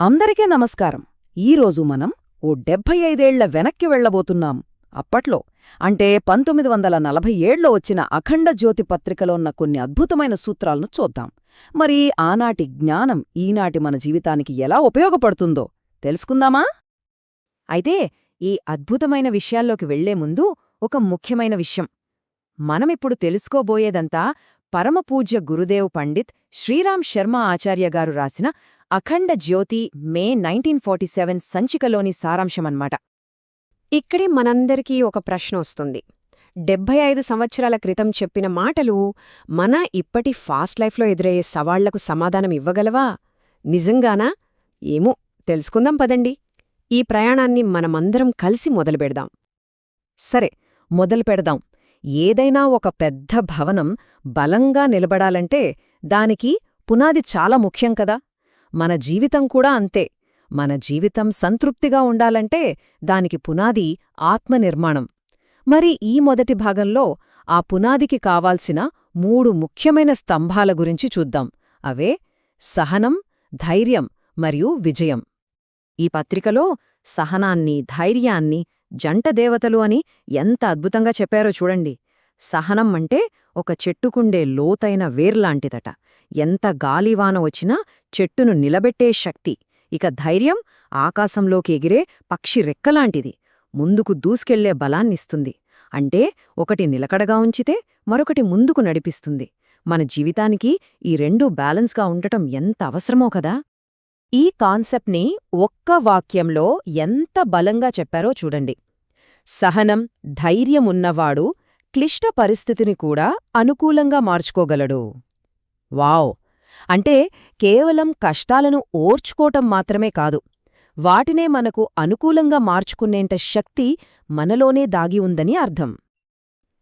అందరికీ నమస్కారం. ఈరోజు మనం ఓ డెబ్భై ఐదేళ్ళ వెనక్కి వెళ్ళబోతున్నాం అప్పట్లో అంటే పంతొమ్మిది వందల నలభై ఏళ్ళో వచ్చిన అఖండ జ్యోతి పత్రికలో ఉన్న కొన్ని అద్భుతమైన సూత్రాలను చూద్దాం. మరి ఆనాటి జ్ఞానం ఈనాటి మన జీవితానికి ఎలా ఉపయోగపడుతుందో తెలుసుకుందామా? అయితే ఈ అద్భుతమైన విషయాల్లోకి వెళ్ళే ముందు ఒక ముఖ్యమైన విషయం. మనమిప్పుడు తెలుసుకోబోయేదంతా పరమపూజ్య గురుదేవ్ పండిత్ శ్రీరామ్ శర్మ ఆచార్య గారు రాసిన Akhand Jyoti May nineteen forty seven సంచికలోని సారాంశమన్మాట. ఇక్కడే మనందరికీ ఒక ప్రశ్న వస్తుంది. డెబ్బై ఐదు సంవత్సరాల క్రితం చెప్పిన మాటలు మన ఇప్పటి ఫాస్ట్ లైఫ్లో ఎదురయ్యే సవాళ్ళకు సమాధానం ఇవ్వగలవా? నిజంగానా? ఏమో తెలుసుకుందాం పదండి. ఈ ప్రయాణాన్ని మనమందరం కలిసి మొదలుపెడదాం. సరే మొదలు పెడదాం ఏదైనా ఒక పెద్ద భవనం బలంగా నిలబడాలంటే దానికి పునాది చాలా ముఖ్యం కదా. మన జీవితం కూడా అంతే. మన జీవితం సంతృప్తిగా ఉండాలంటే దానికి పునాది ఆత్మనిర్మాణం. మరి ఈ మొదటి భాగంలో ఆ పునాదికి కావాల్సిన మూడు ముఖ్యమైన స్తంభాల గురించి చూద్దాం. అవే సహనం ధైర్యం మరియు విజయం. ఈ పత్రికలో సహనాన్ని ధైర్యాన్ని జంట దేవతలు అని ఎంత అద్భుతంగా చెప్పారో చూడండి. సహనం అంటే ఒక చెట్టుకుండే లోతైన వేర్లాంటిదట. ఎంత గాలివాన వచ్చినా చెట్టును నిలబెట్టే శక్తి. ఇక ధైర్యం ఆకాశంలోకి ఎగిరే పక్షి రెక్కలాంటిది. ముందుకు దూసుకెళ్ళే బలాన్నిస్తుంది. అంటే ఒకటి నిలకడగా ఉంచితే మరొకటి ముందుకు నడిపిస్తుంది. మన జీవితానికి ఈ రెండూ బ్యాలెన్స్గా ఉండటం ఎంత అవసరమో కదా? ఈ కాన్సెప్ట్ని ఒక్క వాక్యంలో ఎంత బలంగా చెప్పారో చూడండి. సహనం ధైర్యమున్నవాడు క్లిష్ట పరిస్థితిని కూడా అనుకూలంగా మార్చుకోగలడు. వావ్! అంటే కేవలం కష్టాలను ఓర్చుకోవటం మాత్రమే కాదు వాటినే మనకు అనుకూలంగా మార్చుకునేంట శక్తి మనలోనే దాగి ఉందని అర్థం.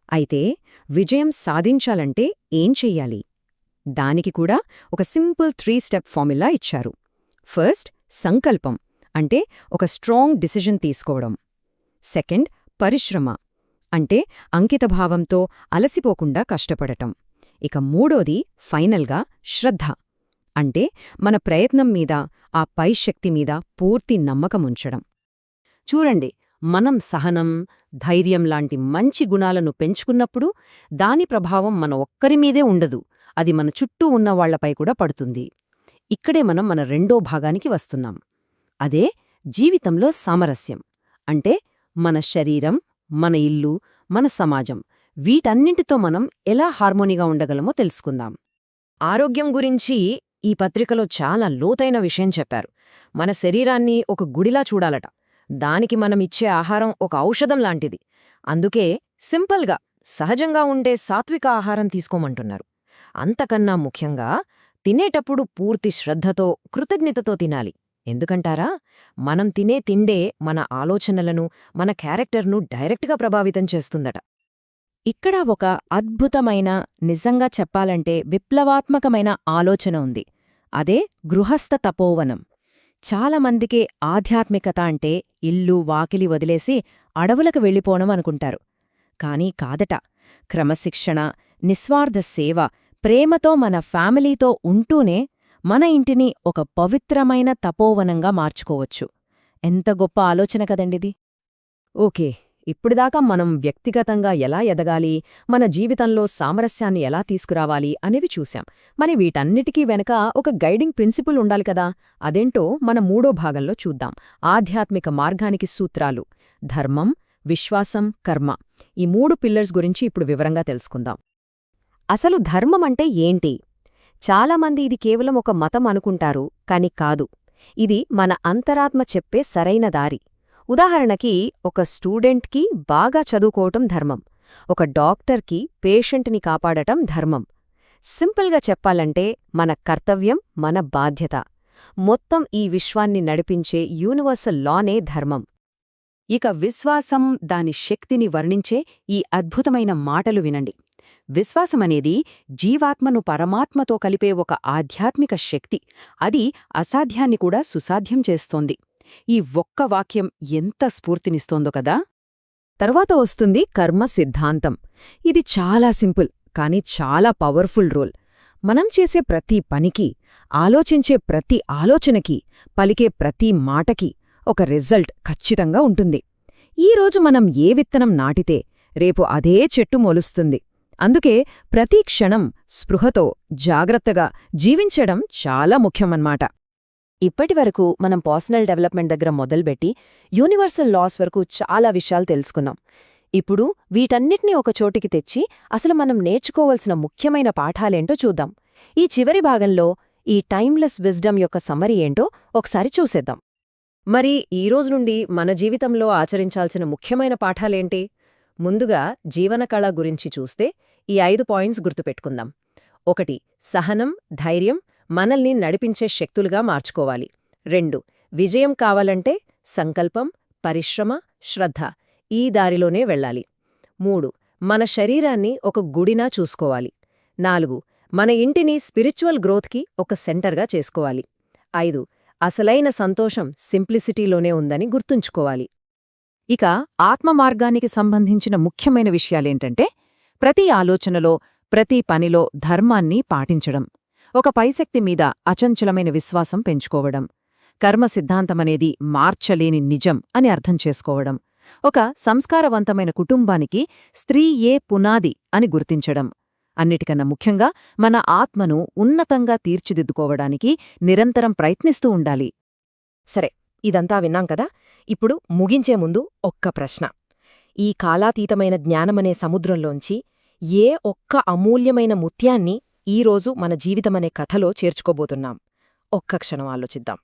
అయితే విజయం సాధించాలంటే ఏం చెయ్యాలి? దానికి కూడా ఒక సింపుల్ త్రీ స్టెప్ ఫార్ములా ఇచ్చారు. ఫస్ట్ సంకల్పం అంటే ఒక స్ట్రాంగ్ డిసిజన్ తీసుకోవడం. సెకండ్ పరిశ్రమ అంటే అంకితభావంతో అలసిపోకుండా కష్టపడటం. ఇక మూడోది ఫైనల్గా శ్రద్ధ. అంటే మన ప్రయత్నం మీద ఆ పై శక్తి మీద పూర్తి నమ్మకముంచడం. చూడండి మనం సహనం ధైర్యం లాంటి మంచి గుణాలను పెంచుకున్నప్పుడు దాని ప్రభావం మన ఒక్కరిమీదే ఉండదు. అది మన చుట్టూ ఉన్నవాళ్ళపై కూడా పడుతుంది. ఇక్కడే మనం మన రెండో భాగానికి వస్తున్నాం. అదే జీవితంలో సామరస్యం. అంటే మన శరీరం మన ఇల్లు మన సమాజం వీటన్నింటితో మనం ఎలా హార్మోనీగా ఉండగలమో తెలుసుకుందాం. ఆరోగ్యం గురించి ఈ పత్రికలో చాలా లోతైన విషయం చెప్పారు. మన శరీరాన్ని ఒక గుడిలా చూడాలట. దానికి మనం ఇచ్చే ఆహారం ఒక ఔషధం లాంటిది. అందుకే సింపుల్గా సహజంగా ఉండే సాత్విక ఆహారం తీసుకోమంటున్నారు. అంతకన్నా ముఖ్యంగా తినేటప్పుడు పూర్తి శ్రద్ధతో కృతజ్ఞతతో తినాలి. ఎందుకంటారా? మనం తినే తిండే మన ఆలోచనలను మన క్యారెక్టర్ను డైరెక్ట్గా ప్రభావితం చేస్తుందట. ఇక్కడ ఒక అద్భుతమైన నిజంగా చెప్పాలంటే విప్లవాత్మకమైన ఆలోచన ఉంది. అదే గృహస్థ తపోవనం. చాలామందికి ఆధ్యాత్మికత అంటే ఇల్లు వాకిలి వదిలేసి అడవులకు వెళ్ళిపోవడం అనుకుంటారు. కానీ కాదట. క్రమశిక్షణ నిస్వార్థ సేవ ప్రేమతో మన ఫ్యామిలీతో ఉంటూనే మన ఇంటిని ఒక పవిత్రమైన తపోవనంగా మార్చుకోవచ్చు. ఎంత గొప్ప ఆలోచన కదండిది ఓకే ఇప్పుడుదాకా మనం వ్యక్తిగతంగా ఎలా ఎదగాలి మన జీవితంలో సామరస్యాన్ని ఎలా తీసుకురావాలి అనేవి చూశాం. మరి వీటన్నిటికీ వెనక ఒక గైడింగ్ ప్రిన్సిపుల్ ఉండాలి కదా. అదేంటో మన మూడో భాగంలో చూద్దాం. ఆధ్యాత్మిక మార్గానికి సూత్రాలు. ధర్మం విశ్వాసం కర్మ. ఈ మూడు పిల్లర్స్ గురించి ఇప్పుడు వివరంగా తెలుసుకుందాం. అసలు ధర్మం అంటే ఏంటి? చాలామంది ఇది కేవలం ఒక మతం అనుకుంటారు కాని కాదు. ఇది మన అంతరాత్మ చెప్పే సరైన దారి. ఉదాహరణకి ఒక స్టూడెంట్కి బాగా చదువుకోవటం ధర్మం. ఒక డాక్టర్కి పేషెంట్ని కాపాడటం ధర్మం. సింపుల్గా చెప్పాలంటే మన కర్తవ్యం మన బాధ్యత. మొత్తం ఈ విశ్వాన్ని నడిపించే యూనివర్సల్ లానే ధర్మం. ఇక విశ్వాసం దాని శక్తిని వర్ణించే ఈ అద్భుతమైన మాటలు వినండి. విశ్వాసమనేది జీవాత్మను పరమాత్మతో కలిపే ఒక ఆధ్యాత్మిక శక్తి. అది అసాధ్యాన్ని కూడా సుసాధ్యం చేస్తోంది. ఈ ఒక్క వాక్యం ఎంత స్ఫూర్తినిస్తోందో కదా! తర్వాత వస్తుంది కర్మ సిద్ధాంతం. ఇది చాలా సింపుల్ కాని చాలా పవర్ఫుల్ రోల్. మనం చేసే ప్రతి పనికి ఆలోచించే ప్రతి ఆలోచనకి పలికే ప్రతి మాటకి ఒక రిజల్ట్ ఖచ్చితంగా ఉంటుంది. ఈరోజు మనం ఏ విత్తనం నాటితే రేపు అదే చెట్టు మొలుస్తుంది. అందుకే ప్రతి క్షణం స్పృహతో జాగ్రత్తగా జీవించడం చాలా ముఖ్యమన్నమాట. ఇప్పటివరకు మనం పర్సనల్ డెవలప్మెంట్ దగ్గర మొదలుపెట్టి యూనివర్సల్ లాస్ వరకు చాలా విషయాలు తెలుసుకున్నాం. ఇప్పుడు వీటన్నిటినీ ఒక చోటికి తెచ్చి అసలు మనం నేర్చుకోవలసిన ముఖ్యమైన పాఠాలేంటో చూద్దాం. ఈ చివరి భాగంలో ఈ టైమ్లెస్ విజ్డమ్ యొక్క సమరి ఏంటో ఒకసారి చూసేద్దాం. మరి ఈరోజు నుండి మన జీవితంలో ఆచరించాల్సిన ముఖ్యమైన పాఠాలేంటి? ముందుగా జీవనకళ గురించి చూస్తే ఈ ఐదు పాయింట్స్ గుర్తుపెట్టుకుందాం. ఒకటి సహనం ధైర్యం మనల్ని నడిపించే శక్తులుగా మార్చుకోవాలి. రెండు విజయం కావాలంటే సంకల్పం పరిశ్రమ శ్రద్ధ ఈ దారిలోనే వెళ్ళాలి. మూడు మన శరీరాన్ని ఒక గుడినా చూసుకోవాలి. నాలుగు మన ఇంటిని స్పిరిచువల్ గ్రోత్కి ఒక సెంటర్గా చేసుకోవాలి. ఐదు అసలైన సంతోషం సింప్లిసిటీలోనే ఉందని గుర్తుంచుకోవాలి. ఇక ఆత్మ మార్గానికి సంబంధించిన ముఖ్యమైన విషయాలేంటంటే ప్రతి ఆలోచనలో ప్రతి పనిలో ధర్మాన్ని పాటించడం ఒక పైశక్తి మీద అచంచలమైన విశ్వాసం పెంచుకోవడం కర్మ సిద్ధాంతమనేది మార్చలేని నిజం అని అర్థం చేసుకోవడం ఒక సంస్కారవంతమైన కుటుంబానికి స్త్రీయే పునాది అని గుర్తించడం అన్నిటికన్నా ముఖ్యంగా మన ఆత్మను ఉన్నతంగా తీర్చిదిద్దుకోవడానికి నిరంతరం ప్రయత్నిస్తూ ఉండాలి. సరే ఇదంతా విన్నాం కదా? ఇప్పుడు ముగించే ముందు ఒక్క ప్రశ్న. ఈ కాలాతీతమైన జ్ఞానమనే సముద్రంలోంచి ఏ ఒక్క అమూల్యమైన ముత్యాన్ని ఈరోజు మన జీవితమనే కథలో చేర్చుకోబోతున్నాం. ఒక్క క్షణం ఆలోచిద్దాం.